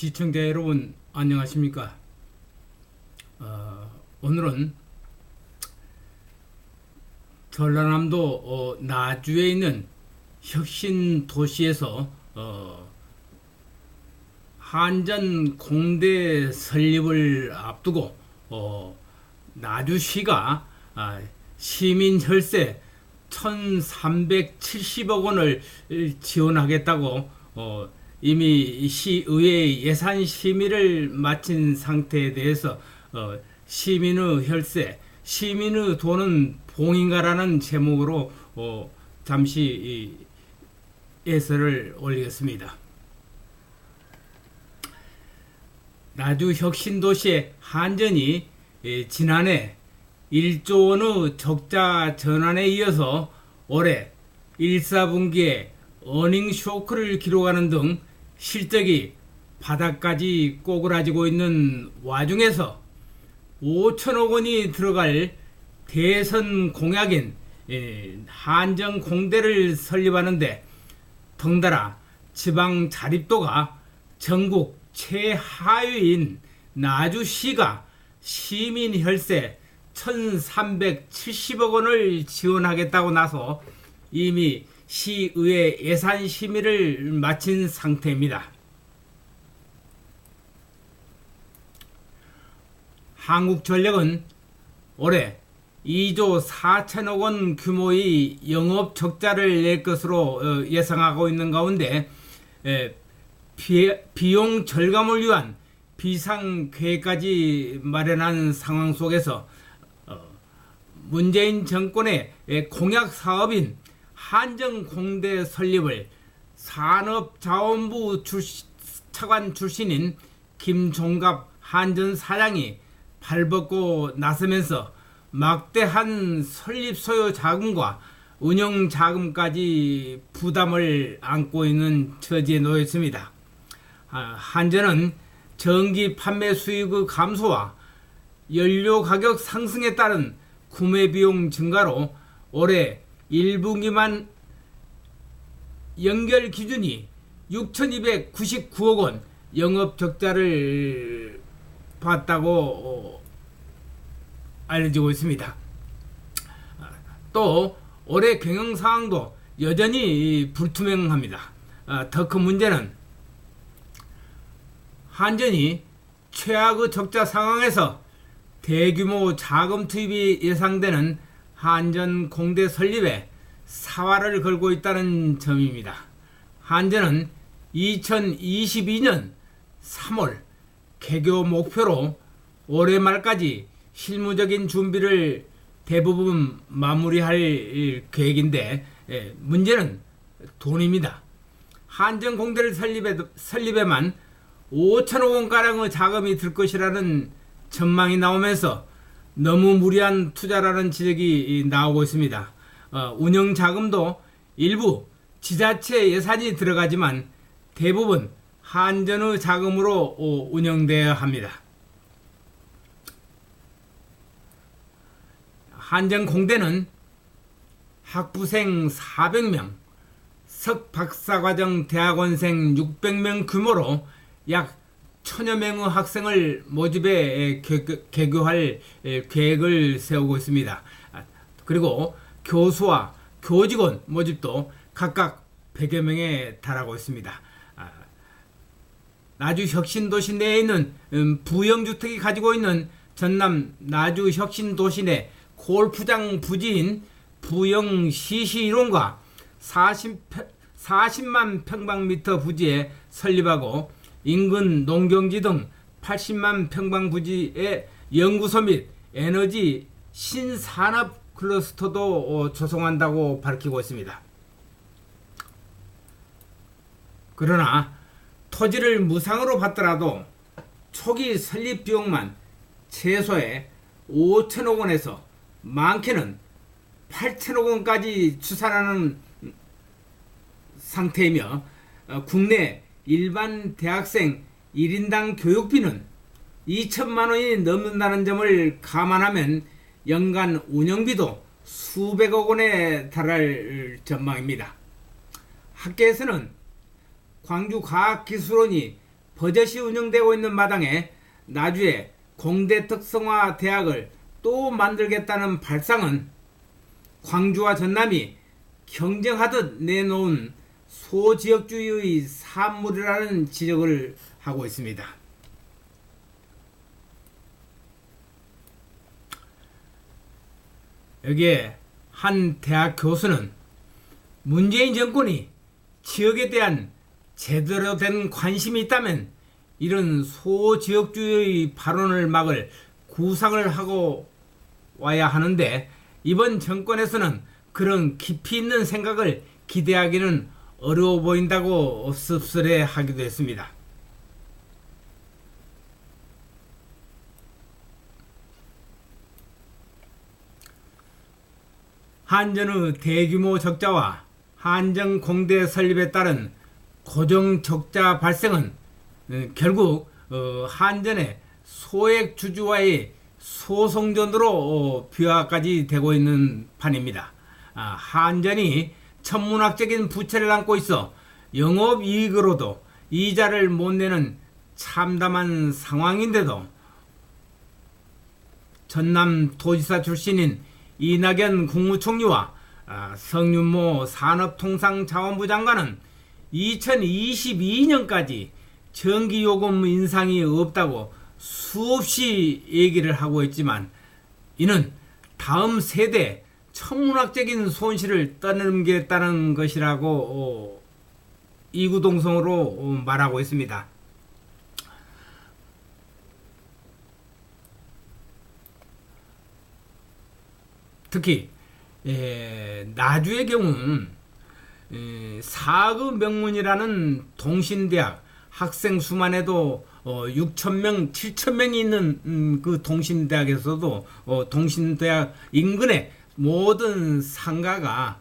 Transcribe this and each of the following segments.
시청자 여러분 안녕하십니까? 어, 오늘은 전라남도 어, 나주에 있는 혁신 도시에서 어, 한전 공대 설립을 앞두고 어, 나주시가 아, 시민 혈세 1,370억 원을 지원하겠다고 어, 이미 시의회 예산 심의를 마친 상태에 대해서 어, 시민의 혈세, 시민의 돈은 봉인가라는 제목으로 어, 잠시 예설을 올리겠습니다. 나주 혁신도시의 한전이 예, 지난해 1조 원의 적자 전환에 이어서 올해 1, 4분기에 어닝 쇼크를 기록하는 등 실적이 바닥까지 꼬그라지고 있는 와중에서 5천억 원이 들어갈 대선 공약인 예, 한정 공대를 설립하는데 덩달아 지방 자립도가 전국 최하위인 나주시가 시민 혈세 1370억 원을 지원하겠다고 나서 이미 시의회 예산 심의를 마친 상태입니다. 한국전력은 올해 2조 4천억 원 규모의 영업 적자를 낼 것으로 어, 예상하고 있는 가운데 비용 절감을 위한 비상 계획까지 마련한 상황 속에서 어, 문재인 정권의 공약 사업인 한정공대 설립을 산업자원부 출시, 차관 출신인 김종갑 한전 사장이 발벗고 나서면서 막대한 설립 소요 자금과 운영 자금까지 부담을 안고 있는 처지에 놓였습니다. 아, 한전은 전기 판매 수익의 감소와 연료 가격 상승에 따른 구매 비용 증가로 올해 1분기만 연결 기준이 6,299억 원 영업 적자를 봤다고 알려지고 있습니다. 또 올해 경영 상황도 여전히 불투명합니다. 아, 더큰 문제는 한전이 최악의 적자 상황에서 대규모 자금 투입이 예상되는 한전 공대 설립에 사활을 걸고 있다는 점입니다. 한전은 2022년 3월 개교 목표로 올해 말까지 실무적인 준비를 대부분 마무리할 계획인데 예, 문제는 돈입니다. 한전 공대를 설립에, 설립에만 5천억 원가량의 자금이 들 것이라는 전망이 나오면서 너무 무리한 투자라는 지적이 나오고 있습니다. 어, 운영 자금도 일부 지자체 예산이 들어가지만 대부분 한전의 자금으로 운영되어야 합니다. 한전 공대는 학부생 400명, 석박사과정 대학원생 600명 규모로 약 천여 명의 학생을 모집해 개교할 계획을 세우고 있습니다. 아, 그리고 교수와 교직원 모집도 각각 100여 명에 달하고 있습니다. 아, 나주 혁신도시 내에 있는 음, 부영주택이 가지고 있는 전남 나주 혁신도시 내 골프장 부지인 부영 시시이론과 40, 40만 평방미터 부지에 설립하고 인근 농경지 등 80만 평방 부지의 연구소 및 에너지 신산업 클러스터도 어, 조성한다고 밝히고 있습니다. 그러나 토지를 무상으로 받더라도 초기 설립 비용만 최소에 5천억 원에서 많게는 8천억 원까지 추산하는 상태이며 어, 국내 일반 대학생 1인당 교육비는 2천만 원이 넘는다는 점을 감안하면 연간 운영비도 수백억 원에 달할 전망입니다. 학계에서는 광주과학기술원이 버젓이 운영되고 있는 마당에 나주에 공대 특성화 대학을 또 만들겠다는 발상은 광주와 전남이 경쟁하듯 내놓은 소지역주의의 산물이라는 지적을 하고 있습니다. 여기에 한 대학 교수는 문재인 정권이 지역에 대한 제대로 된 관심이 있다면 이런 소지역주의 발언을 막을 구상을 하고 와야 하는데 이번 정권에서는 그런 깊이 있는 생각을 기대하기는 어려워 보인다고 씁쓸해 하기도 했습니다. 한전의 대규모 적자와 한정 공대 설립에 따른 고정 적자 발생은 어, 결국 어, 한전의 소액 주주와의 소송전으로 어, 비화까지 되고 있는 판입니다. 아, 한전이 천문학적인 부채를 안고 있어 영업 이익으로도 이자를 못 내는 참담한 상황인데도 전남 도지사 출신인 이낙연 국무총리와 아, 성윤모 산업통상자원부 장관은 2022년까지 전기요금 인상이 없다고 수없이 얘기를 하고 있지만 이는 다음 세대 천문학적인 손실을 떠넘겠다는 것이라고 어, 이구동성으로 어, 말하고 있습니다. 특히 에, 나주의 경우는 에, 사그 명문이라는 동신대학 학생 수만 해도 어, 6천 명, 7천 명이 있는 음, 그 동신대학에서도 어, 동신대학 인근에 모든 상가가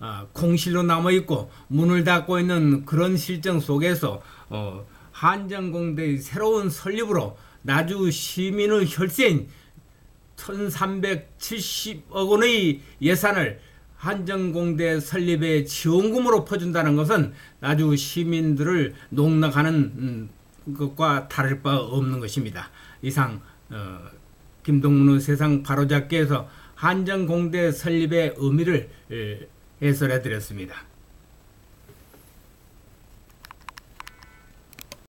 어, 공실로 남아 있고 문을 닫고 있는 그런 실정 속에서 어, 한정공대의 새로운 설립으로 나주 시민의 혈세인 1370억 원의 예산을 한정공대 설립에 지원금으로 퍼준다는 것은 나주 시민들을 농락하는 음, 것과 다를 바 없는 것입니다. 이상 어, 김동문의 세상 바로잡기에서 한정공대 설립의 의미를 해설해 드렸습니다.